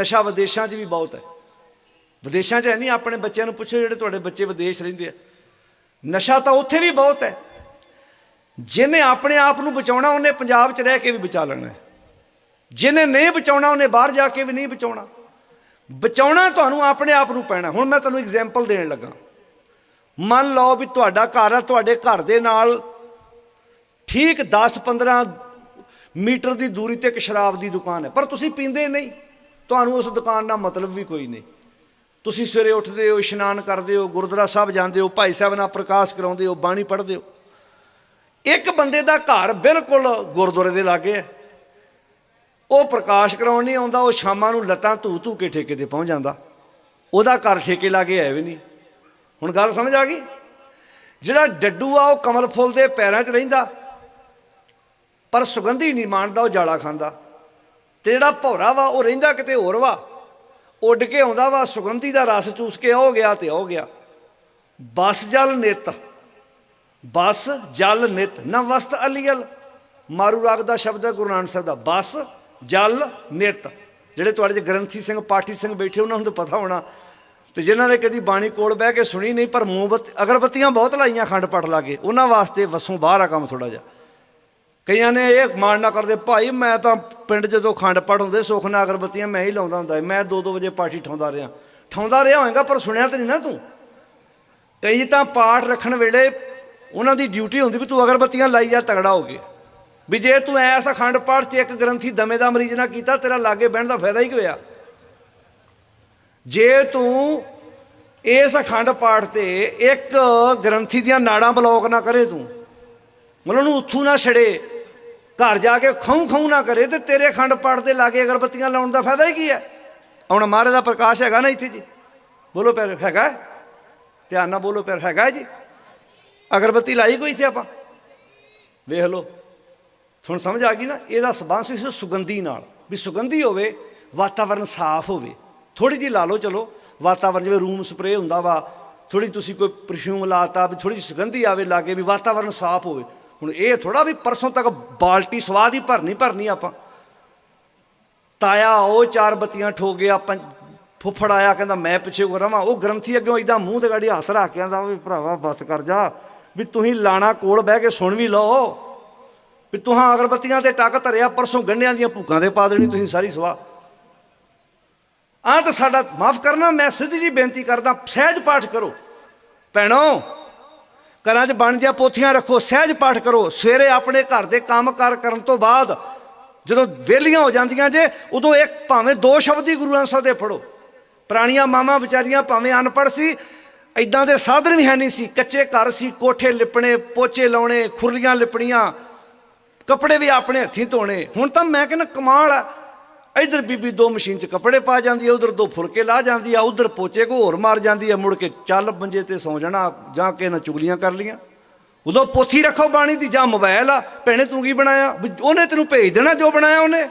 ਨਸ਼ਾ ਵਿਦੇਸ਼ਾਂ 'ਚ ਵੀ ਬਹੁਤ ਹੈ। ਵਿਦੇਸ਼ਾਂ 'ਚ ਹੈ ਨਹੀਂ, ਆਪਣੇ ਬੱਚਿਆਂ ਨੂੰ ਪੁੱਛੋ ਜਿਹੜੇ ਤੁਹਾਡੇ ਬੱਚੇ ਵਿਦੇਸ਼ ਰਹਿੰਦੇ ਆ। ਨਸ਼ਾ ਤਾਂ ਉੱਥੇ ਵੀ ਬਹੁਤ ਹੈ। ਜਿਹਨੇ ਆਪਣੇ ਆਪ ਨੂੰ ਬਚਾਉਣਾ, ਉਹਨੇ ਪੰਜਾਬ 'ਚ ਰਹਿ ਕੇ ਵੀ ਬਚਾ ਲੈਣਾ ਹੈ। ਜਿਹਨੇ ਨਹੀਂ ਬਚਾਉਣਾ, ਉਹਨੇ ਬਾਹਰ ਜਾ ਕੇ ਵੀ ਨਹੀਂ ਬਚਾਉਣਾ। ਬਚਾਉਣਾ ਤੁਹਾਨੂੰ ਆਪਣੇ ਆਪ ਨੂੰ ਪੈਣਾ। ਹੁਣ ਮੈਂ ਤੁਹਾਨੂੰ ਐਗਜ਼ਾਮਪਲ ਦੇਣ ਲੱਗਾ। ਮੰਨ ਲਓ ਵੀ ਤੁਹਾਡਾ ਘਰ ਆ, ਤੁਹਾਡੇ ਘਰ ਦੇ ਨਾਲ ਠੀਕ 10-15 ਮੀਟਰ ਦੀ ਦੂਰੀ ਤੇ ਇੱਕ ਸ਼ਰਾਬ ਦੀ ਦੁਕਾਨ ਹੈ, ਪਰ ਤੁਸੀਂ ਪੀਂਦੇ ਨਹੀਂ। ਤੁਹਾਨੂੰ ਉਸ ਦੁਕਾਨ ਨਾਲ ਮਤਲਬ ਵੀ ਕੋਈ ਨਹੀਂ। ਤੁਸੀਂ ਸਵੇਰੇ ਉੱਠਦੇ ਹੋ, ਇਸ਼ਨਾਨ ਕਰਦੇ ਹੋ, ਗੁਰਦੁਆਰਾ ਸਾਹਿਬ ਜਾਂਦੇ ਹੋ, ਭਾਈ ਸਾਹਿਬ ਨਾਲ ਪ੍ਰਕਾਸ਼ ਕਰਾਉਂਦੇ ਹੋ, ਬਾਣੀ ਪੜ੍ਹਦੇ ਹੋ। ਇੱਕ ਬੰਦੇ ਦਾ ਘਰ ਬਿਲਕੁਲ ਗੁਰਦੁਆਰੇ ਦੇ ਲਾਗੇ ਹੈ। ਉਹ ਪ੍ਰਕਾਸ਼ ਕਰਾਉਣ ਨਹੀਂ ਆਉਂਦਾ, ਉਹ ਸ਼ਾਮਾਂ ਨੂੰ ਲੱਤਾਂ ਧੂ ਧੂ ਕੇ ਠੇਕੇ ਤੇ ਪਹੁੰਚ ਜਾਂਦਾ। ਉਹਦਾ ਘਰ ਠੇਕੇ ਲਾਗੇ ਹੈ ਵੀ ਨਹੀਂ। ਹੁਣ ਗੱਲ ਸਮਝ ਆ ਗਈ? ਜਿਹੜਾ ਡੱਡੂ ਆ, ਉਹ ਕਮਲ ਫੁੱਲ ਦੇ ਪੈਰਾਂ 'ਚ ਰਹਿੰਦਾ, ਪਰ ਸੁਗੰਧੀ ਨਹੀਂ ਮਾਣਦਾ, ਉਹ ਜਾਲਾ ਖਾਂਦਾ। ਤੇ ਜਿਹੜਾ ਭੌਰਾ ਵਾ, ਉਹ ਰਹਿੰਦਾ ਕਿਤੇ ਹੋਰ ਵਾ। ਉੱਡ ਕੇ ਆਉਂਦਾ ਵਾ, ਸੁਗੰਧੀ ਦਾ ਰਸ ਚੂਸ ਕੇ ਹੋ ਗਿਆ ਤੇ ਹੋ ਗਿਆ। ਬਸ ਜਲ ਨਿਤ, ਬਸ ਜਲ ਨਿਤ, ਨਾ ਵਸਤ ਅਲੀਅਲ। ਮਾਰੂ ਰਾਗ ਦਾ ਸ਼ਬਦ ਹੈ ਗੁਰੂ ਨਾਨਕ ਸਾਹਿਬ ਦਾ, ਬਸ ਜਲ ਨਿਤ। ਜਿਹੜੇ ਤੁਹਾਡੇ ਚ ਗ੍ਰੰਥੀ ਸਿੰਘ, ਪਾਠੀ ਸਿੰਘ ਬੈਠੇ, ਉਹਨਾਂ ਨੂੰ ਤਾਂ ਪਤਾ ਹੋਣਾ। ਤੇ ਜਿਨ੍ਹਾਂ ਨੇ ਕਦੀ ਬਾਣੀ ਕੋਲ ਬਹਿ ਕੇ ਸੁਣੀ ਨਹੀਂ, ਪਰ ਮੋਮਬੱਤੀ, ਅਗਰਬੱਤੀਆਂ ਬਹੁਤ ਲਾਈਆਂ, ਖੰਡ ਪਟ ਲਾਗੇ ਉਹਨਾਂ ਵਾਸਤੇ ਵਸੋਂ ਬਾਹਰ ਆ ਕੰਮ ਥੋੜਾ ਜਿਹਾ। ਕਈਆਂ ਨੇ ਇਹ ਮਾਣ ਨਾ ਕਰਦੇ, ਭਾਈ ਮੈਂ ਤਾਂ ਪਿੰਡ ਜਦੋਂ ਖੰਡ ਪੜ ਹੁੰਦੇ ਸੁਖਨਾ ਅਗਰਬੱਤੀਆਂ ਮੈਂ ਹੀ ਲਾਉਂਦਾ ਹੁੰਦਾ ਮੈਂ 2-2 ਵਜੇ ਪਾਠੀ ਠਾਉਂਦਾ ਰਿਹਾ। ਠਾਉਂਦਾ ਰਿਹਾ ਹੋਏਗਾ, ਪਰ ਸੁਣਿਆ ਤੇ ਨਹੀਂ ਨਾ ਤੂੰ? ਕਈ ਤਾਂ ਪਾਠ ਰੱਖਣ ਵੇਲੇ ਉਹਨਾਂ ਦੀ ਡਿਊਟੀ ਹੁੰਦੀ ਵੀ ਤੂੰ ਅਗਰਬੱਤੀਆਂ ਲਾਈ ਜਾ, ਤਗੜਾ ਹੋ ਕੇ। ਵੀ ਜੇ ਤੂੰ ਐਸ ਅਖੰਡ ਪਾਠ 'ਚ ਇੱਕ ਗ੍ਰੰਥੀ ਦਮੇ ਦਾ ਮਰੀਜ਼ ਨਾ ਕੀਤਾ, ਤੇਰਾ ਲਾਗੇ ਬਹਿਣ ਦਾ ਫਾਇਦਾ ਹੀ ਕੀ ਹੋਇਆ ਜੇ ਤੂੰ ਇਸ ਅਖੰਡ ਪਾਠ ਤੇ ਇੱਕ ਗ੍ਰੰਥੀ ਦੀਆਂ ਨਾੜਾਂ ਬਲੌਕ ਨਾ ਕਰੇ ਤੂੰ, ਮਤਲਬ ਉਹਨੂੰ ਉੱਥੋਂ ਨਾ ਛੜੇ ਘਰ ਜਾ ਕੇ ਖੌਂ ਖੌਂ ਨਾ ਕਰੇ ਤੇ ਤੇਰੇ ਖੰਡ ਪਾਠ ਦੇ ਲਾਗੇ ਅਗਰਬੱਤੀਆਂ ਲਾਉਣ ਦਾ ਫਾਇਦਾ ਹੀ ਕੀ ਹੈ? ਹੁਣ ਮਾਰੇ ਦਾ ਪ੍ਰਕਾਸ਼ ਹੈਗਾ ਨਾ ਇੱਥੇ ਜੀ। ਬੋਲੋ ਪਿਆਰ ਹੈਗਾ? ਧਿਆਨ ਨਾਲ ਬੋਲੋ ਪਿਆਰ ਹੈਗਾ ਜੀ? ਅਗਰਬੱਤੀ ਲਾਈ ਕੋਈ ਇੱਥੇ ਆਪਾਂ? ਵੇਖ ਲਓ। ਹੁਣ ਸਮਝ ਆ ਗਈ ਨਾ, ਇਹਦਾ ਸਬੰਧ ਸੀ ਸੁਗੰਧੀ ਨਾਲ। ਵੀ ਸੁਗੰਧੀ ਹੋਵੇ, ਵਾਤਾਵਰਨ ਸਾਫ਼ ਹੋਵੇ। ਥੋੜੀ ਜਿਹੀ ਲਾ ਲਓ, ਚਲੋ। ਵਾਤਾਵਰਨ ਜਿਵੇਂ ਰੂਮ ਸਪਰੇਅ ਹੁੰਦਾ ਵਾ ਥੋੜੀ ਤੁਸੀਂ ਕੋਈ ਪਰਫਿਊਮ ਲਾਤਾ, ਵੀ ਥੋੜੀ ਜਿਹੀ ਸੁਗੰਧੀ ਆਵੇ ਲਾਗੇ, ਵੀ ਵਾਤਾਵਰਨ ਸਾਫ਼ ਹੋਵੇ। ਹੁਣ ਇਹ ਥੋੜਾ ਵੀ ਪਰਸੋਂ ਤੱਕ ਬਾਲਟੀ ਸਵਾਦ ਹੀ ਭਰਨੀ ਭਰਨੀ ਆਪਾਂ। ਤਾਇਆ ਉਹ ਚਾਰ ਬੱਤੀਆਂ ਠੋਕ ਗਿਆ ਫੁੱਫੜ ਆਇਆ, ਕਹਿੰਦਾ ਮੈਂ ਪਿੱਛੇ ਕੋ ਰਵਾਂ। ਉਹ ਗ੍ਰੰਥੀ ਅੱਗੇ ਇਦਾਂ ਮੂੰਹ ਤੇ ਗਾੜੀ ਹੱਥ ਰੱਖ ਕੇ ਆਂਦਾ ਵੀ ਭਰਾਵਾ, ਬਸ ਕਰ ਜਾ। ਵੀ ਤੁਸੀਂ ਲਾਣਾ ਕੋਲ ਬਹਿ ਕੇ ਸੁਣ ਵੀ ਲਓ। ਵੀ ਤੁਹਾਂ ਅਗਰਬੱਤੀਆਂ ਤੇ ਟੱਕ ਧਰਿਆ, ਪਰਸੋਂ ਗੰਢਿਆਂ ਦੀਆਂ ਭੂਕਾਂ ਦੇ ਪਾ ਦੇਣੀ ਤੁਸੀਂ ਸਾਰੀ ਸਵਾਹ। ਆਹ ਤਾਂ ਸਾਡਾ, ਮਾਫ ਕਰਨਾ, ਮੈਂ ਸਿੱਧੀ ਜੀ ਬੇਨਤੀ ਕਰਦਾ, ਸਹਿਜ ਪਾਠ ਕਰੋ। ਭੈਣੋ ਘਰਾਂ 'ਚ ਬਣ ਜਾ ਪੋਥੀਆਂ ਰੱਖੋ, ਸਹਿਜ ਪਾਠ ਕਰੋ। ਸਵੇਰੇ ਆਪਣੇ ਘਰ ਦੇ ਕੰਮ ਕਾਰ ਕਰਨ ਤੋਂ ਬਾਅਦ ਜਦੋਂ ਵਿਹਲੀਆਂ ਹੋ ਜਾਂਦੀਆਂ ਜੇ, ਉਦੋਂ ਇੱਕ ਭਾਵੇਂ ਦੋ ਸ਼ਬਦ ਹੀ ਗੁਰੂ ਗ੍ਰੰਥ ਸਾਹਿਬ ਦੇ ਪੜੋ ਪੁਰਾਣੀਆਂ ਮਾਵਾਂ ਵਿਚਾਰੀਆਂ ਭਾਵੇਂ ਅਨਪੜ੍ਹ ਸੀ ਐਦਾਂ ਦੇ ਸਾਧਨ ਵੀ ਹੈ ਨਹੀਂ ਸੀ। ਕੱਚੇ ਘਰ ਸੀ, ਕੋਠੇ ਲਿਪਣੇ, ਪੋਚੇ ਲਾਉਣੇ, ਖੁਰਲੀਆਂ ਲਿਪਣੀਆਂ, ਕੱਪੜੇ ਵੀ ਆਪਣੇ ਹੱਥੀਂ ਧੋਣੇ। ਹੁਣ ਤਾਂ ਮੈਂ ਕਹਿੰਦਾ ਕਮਾਲ ਆ। ਇਧਰ ਬੀਬੀ ਦੋ ਮਸ਼ੀਨ 'ਚ ਕੱਪੜੇ ਪਾ ਜਾਂਦੀ ਆ ਉਧਰ ਦੋ ਫੁਲਕੇ ਲਾ ਜਾਂਦੀ ਆ ਉਧਰ ਪੋਚੇ ਕੋ ਹੋਰ ਮਾਰ ਜਾਂਦੀ ਆ ਮੁੜ ਕੇ ਚੱਲ ਬੰਜੇ ਤੇ ਸੌ ਜਾਣਾ, ਜਾਂ ਕੇ ਨਾ ਚੁਗਲੀਆਂ ਕਰ ਲੀਆਂ ਉਦੋਂ ਪੋਥੀ ਰੱਖੋ ਬਾਣੀ ਦੀ, ਜਾਂ ਮੋਬਾਈਲ ਆ, ਭੈਣੇ ਤੂੰ ਕੀ ਬਣਾਇਆ? ਵੀ ਉਹਨੇ ਤੈਨੂੰ ਭੇਜ ਦੇਣਾ ਜੋ ਬਣਾਇਆ ਉਹਨੇ।